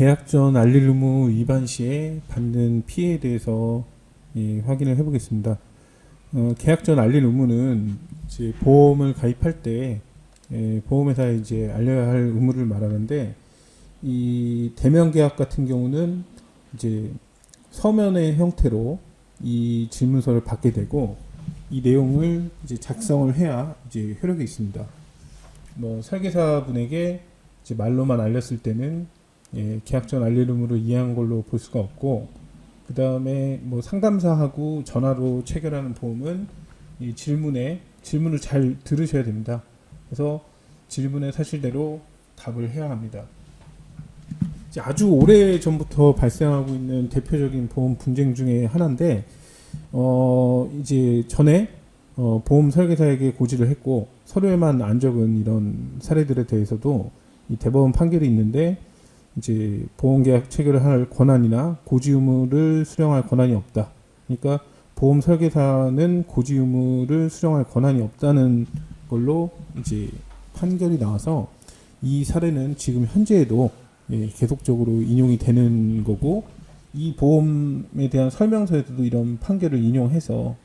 계약 전 알릴 의무 위반 시에 받는 피해에 대해서 예, 확인을 해보겠습니다. 어, 계약 전 알릴 의무는 이제 보험을 가입할 때 예, 보험회사에 이제 알려야 할 의무를 말하는데 이 대면 계약 같은 경우는 이제 서면의 형태로 이 질문서를 받게 되고 이 내용을 이제 작성을 해야 이제 효력이 있습니다. 뭐 설계사분에게 이제 말로만 알렸을 때는 예, 계약 전 알릴 의무를 이해한 걸로 볼 수가 없고 그 다음에 뭐 상담사하고 전화로 체결하는 보험은 이 질문에 질문을 잘 들으셔야 됩니다. 그래서 질문의 사실대로 답을 해야 합니다. 아주 오래 전부터 발생하고 있는 대표적인 보험 분쟁 중에 하나인데 어 이제 전에 어 보험 설계사에게 고지를 했고 서류에만 안 적은 이런 사례들에 대해서도 이 대법원 판결이 있는데 이제 보험계약 체결을 할 권한이나 고지 의무를 수령할 권한이 없다. 그러니까 보험 설계사는 고지 의무를 수령할 권한이 없다는 걸로 이제 판결이 나와서 이 사례는 지금 현재에도 예, 계속적으로 인용이 되는 거고 이 보험에 대한 설명서에서도 이런 판결을 인용해서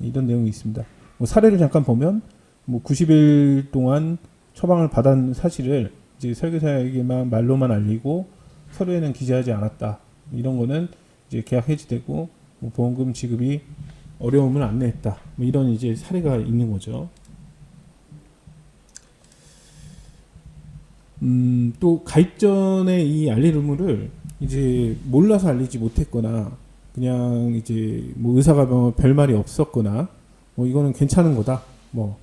이런 내용이 있습니다. 뭐 사례를 잠깐 보면 뭐 90일 동안 처방을 받은 사실을 이제 설계사에게만 말로만 알리고 서류에는 기재하지 않았다. 이런 거는 이제 계약 해지되고 뭐 보험금 지급이 어려움을 안내했다. 뭐 이런 이제 사례가 있는 거죠. 음, 또 가입 전에 이 알릴 의무를 이제 몰라서 알리지 못했거나 그냥 이제 뭐 의사가 뭐 별말이 없었거나 뭐 이거는 괜찮은 거다. 뭐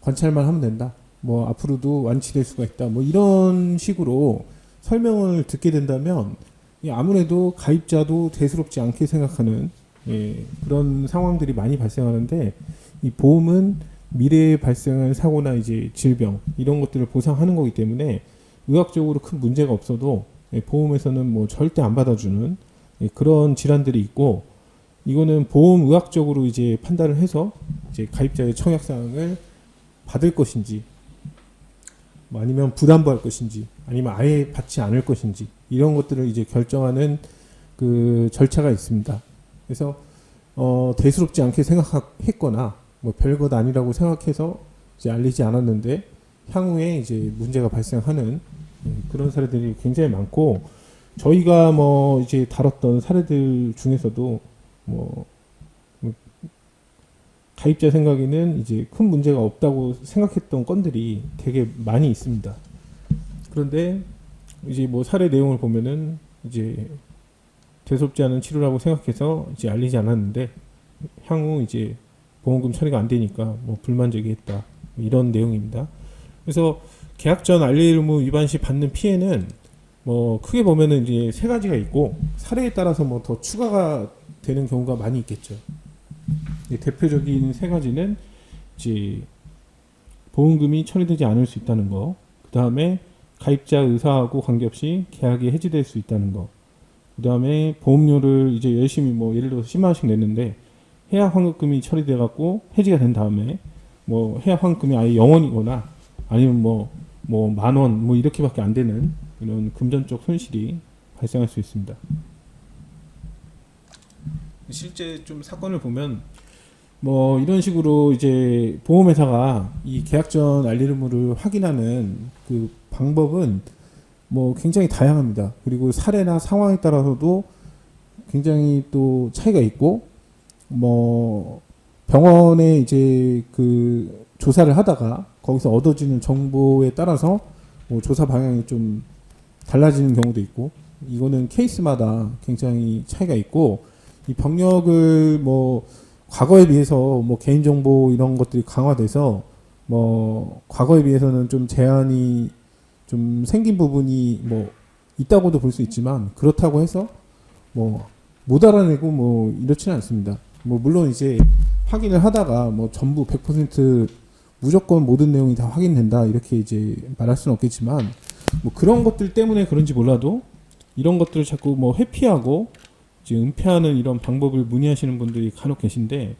관찰만 하면 된다. 뭐 앞으로도 완치될 수가 있다. 뭐 이런 식으로 설명을 듣게 된다면 이 아무래도 가입자도 대수롭지 않게 생각하는 예, 그런 상황들이 많이 발생하는데 이 보험은 미래에 발생할 사고나 이제 질병 이런 것들을 보상하는 거기 때문에 의학적으로 큰 문제가 없어도 예, 보험에서는 뭐 절대 안 받아주는 예, 그런 질환들이 있고 이거는 보험 의학적으로 이제 판단을 해서 이제 가입자의 청약 사항을 받을 것인지 뭐 아니면 부담부할 것인지 아니면 아예 받지 않을 것인지 이런 것들을 이제 결정하는 그 절차가 있습니다. 그래서 어, 대수롭지 않게 생각했거나 뭐 별것 아니라고 생각해서 이제 알리지 않았는데 향후에 이제 문제가 발생하는 음, 그런 사례들이 굉장히 많고 저희가 뭐 이제 다뤘던 사례들 중에서도 뭐뭐 가입자 생각에는 이제 큰 문제가 없다고 생각했던 건들이 되게 많이 있습니다. 그런데 이제 뭐 사례 내용을 보면은 이제 대수롭지 않은 치료라고 생각해서 이제 알리지 않았는데 향후 이제 보험금 처리가 안 되니까 뭐 불만 제기했다 뭐 이런 내용입니다. 그래서 계약 전 알릴 의무 위반 시 받는 피해는 뭐 크게 보면은 이제 세 가지가 있고 사례에 따라서 뭐 더 추가가 되는 경우가 많이 있겠죠. 이제 대표적인 세 가지는 이제 보험금이 처리되지 않을 수 있다는 거, 그 다음에 가입자 의사하고 관계없이 계약이 해지될 수 있다는 거, 그 다음에 보험료를 이제 열심히 뭐 예를 들어서 10만 원씩 냈는데 해약 환급금이 처리돼 갖고 해지가 된 다음에 뭐 해약 환급금이 아예 0원이거나 아니면 뭐 뭐 만원 뭐 이렇게밖에 안 되는 이런 금전적 손실이 발생할 수 있습니다. 실제 좀 사건을 보면 뭐 이런 식으로 이제 보험회사가 이 계약 전 의무를 확인하는 그 방법은 뭐 굉장히 다양합니다. 그리고 사례나 상황에 따라서도 굉장히 또 차이가 있고 뭐 병원에 이제 그 조사를 하다가 거기서 얻어지는 정보에 따라서 뭐 조사 방향이 좀 달라지는 경우도 있고 이거는 케이스마다 굉장히 차이가 있고 이 병력을 뭐 과거에 비해서 뭐 개인정보 이런 것들이 강화돼서 뭐 과거에 비해서는 좀 제한이 좀 생긴 부분이 뭐 있다고도 볼 수 있지만 그렇다고 해서 뭐 못 알아내고 뭐 이렇지는 않습니다. 뭐 물론 이제 확인을 하다가 뭐 전부 100% 무조건 모든 내용이 다 확인된다 이렇게 이제 말할 수는 없겠지만 뭐 그런 것들 때문에 그런지 몰라도 이런 것들을 자꾸 뭐 회피하고 이제 은폐하는 이런 방법을 문의하시는 분들이 간혹 계신데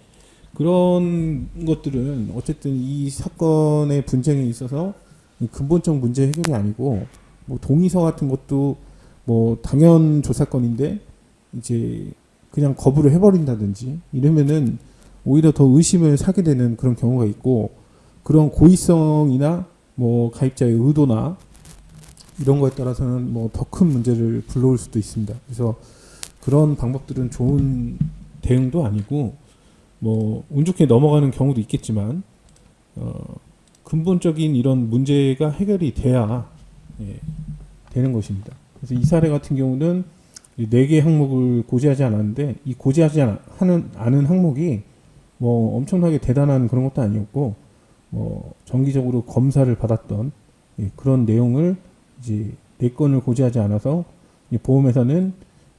그런 것들은 어쨌든 이 사건의 분쟁에 있어서 근본적 문제 해결이 아니고 뭐 동의서 같은 것도 뭐 당연 조사건인데 이제 그냥 거부를 해버린다든지 이러면은 오히려 더 의심을 사게 되는 그런 경우가 있고 그런 고의성이나 뭐 가입자의 의도나 이런 거에 따라서는 뭐 더 큰 문제를 불러올 수도 있습니다. 그래서 그런 방법들은 좋은 대응도 아니고 뭐 운 좋게 넘어가는 경우도 있겠지만 어, 근본적인 이런 문제가 해결이 돼야 예, 되는 것입니다. 그래서 이 사례 같은 경우는 네 개 항목을 고지하지 않았는데 이 고지하지 않- 하는 않은 항목이 뭐 엄청나게 대단한 그런 것도 아니었고 뭐 정기적으로 검사를 받았던 예, 그런 내용을 이제 네 건을 고지하지 않아서 이 보험회사는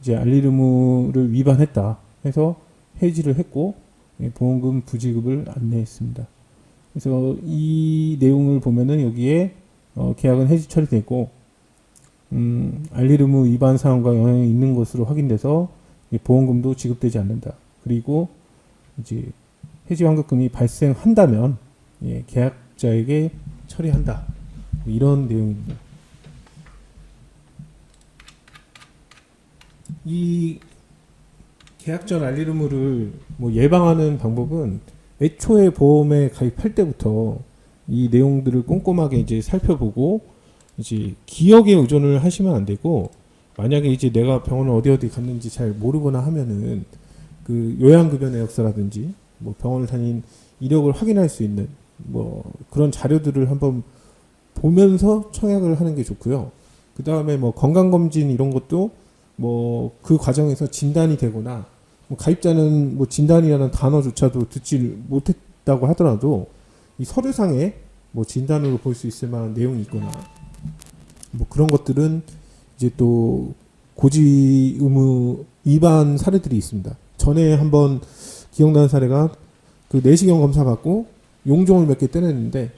이제 알릴 의무를 위반했다 해서 해지를 했고 예, 보험금 부지급을 안내했습니다. 그래서 이 내용을 보면은 여기에 어, 계약은 해지 처리됐고 음, 알릴 의무 위반 사항과 영향이 있는 것으로 확인돼서 이 보험금도 지급되지 않는다. 그리고 이제 해지 환급금이 발생한다면 예, 계약자에게 처리한다. 뭐 이런 내용입니다. 이 계약 전 알릴 의무를 뭐 예방하는 방법은 애초에 보험에 가입할 때부터 이 내용들을 꼼꼼하게 이제 살펴보고 이제 기억에 의존을 하시면 안 되고 만약에 이제 내가 병원을 어디 어디 갔는지 잘 모르거나 하면은 그 요양급여 내역서라든지 뭐 병원을 다닌 이력을 확인할 수 있는 뭐 그런 자료들을 한번 보면서 청약을 하는 게 좋고요. 그 다음에 뭐 건강검진 이런 것도 뭐 그 과정에서 진단이 되거나 뭐 가입자는 뭐 진단이라는 단어조차도 듣지 못했다고 하더라도 이 서류상에 뭐 진단으로 볼 수 있을 만한 내용이 있거나 뭐 그런 것들은 이제 또 고지 의무 위반 사례들이 있습니다. 전에 한번 기억나는 사례가 그 내시경 검사 받고 용종을 몇 개 떼냈는데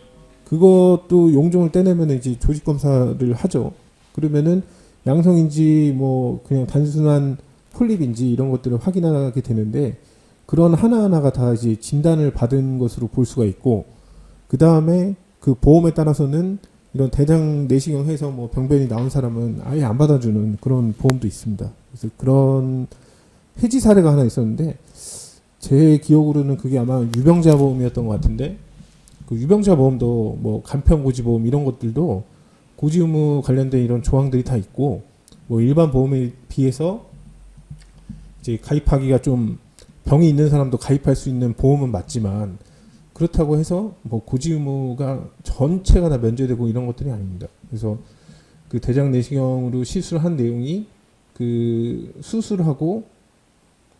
그것도 용종을 떼내면 이제 조직 검사를 하죠. 그러면은 양성인지 뭐 그냥 단순한 폴립인지 이런 것들을 확인하게 되는데 그런 하나하나가 다 이제 진단을 받은 것으로 볼 수가 있고 그 다음에 그 보험에 따라서는 이런 대장 내시경 해서 뭐 병변이 나온 사람은 아예 안 받아주는 그런 보험도 있습니다. 그래서 그런 해지 사례가 하나 있었는데 제 기억으로는 그게 아마 유병자 보험이었던 것 같은데 그 유병자 보험도 뭐 간편 고지 보험 이런 것들도 고지 의무 관련된 이런 조항들이 다 있고 뭐 일반 보험에 비해서 이제 가입하기가 좀 병이 있는 사람도 가입할 수 있는 보험은 맞지만 그렇다고 해서 뭐 고지 의무가 전체가 다 면제되고 이런 것들이 아닙니다. 그래서 그 대장 내시경으로 시술한 내용이 그 수술하고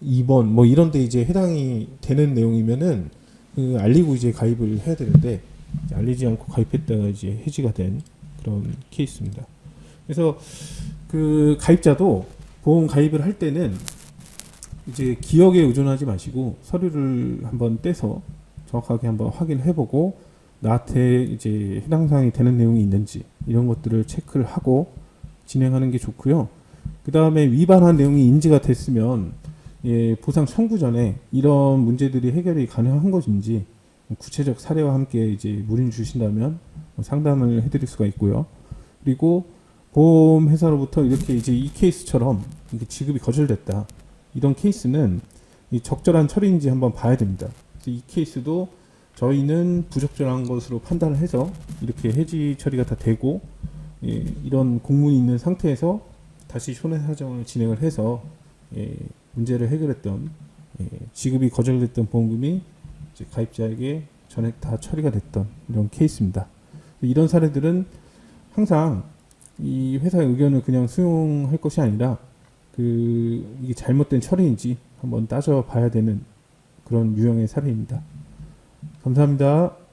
입원 뭐 이런 데 이제 해당이 되는 내용이면은 그 알리고 이제 가입을 해야 되는데 알리지 않고 가입했다가 이제 해지가 된 그런 케이스입니다. 그래서 그 가입자도 보험 가입을 할 때는 이제 기억에 의존하지 마시고 서류를 한번 떼서 정확하게 한번 확인해 보고 나한테 이제 해당 사항이 되는 내용이 있는지 이런 것들을 체크를 하고 진행하는 게 좋고요. 그 다음에 위반한 내용이 인지가 됐으면 예, 보상 청구 전에 이런 문제들이 해결이 가능한 것인지 구체적 사례와 함께 이제 문의 주신다면 상담을 해드릴 수가 있고요. 그리고 보험 회사로부터 이렇게 이제 이 케이스처럼 이렇게 지급이 거절됐다. 이런 케이스는 이 적절한 처리인지 한번 봐야 됩니다. 이 케이스도 저희는 부적절한 것으로 판단을 해서 이렇게 해지 처리가 다 되고 예, 이런 공문이 있는 상태에서 다시 손해 사정을 진행을 해서 예, 문제를 해결했던 예, 지급이 거절됐던 보험금이 가입자에게 전액 다 처리가 됐던 이런 케이스입니다. 이런 사례들은 항상 이 회사의 의견을 그냥 수용할 것이 아니라 그 이게 잘못된 처리인지 한번 따져봐야 되는 그런 유형의 사례입니다. 감사합니다.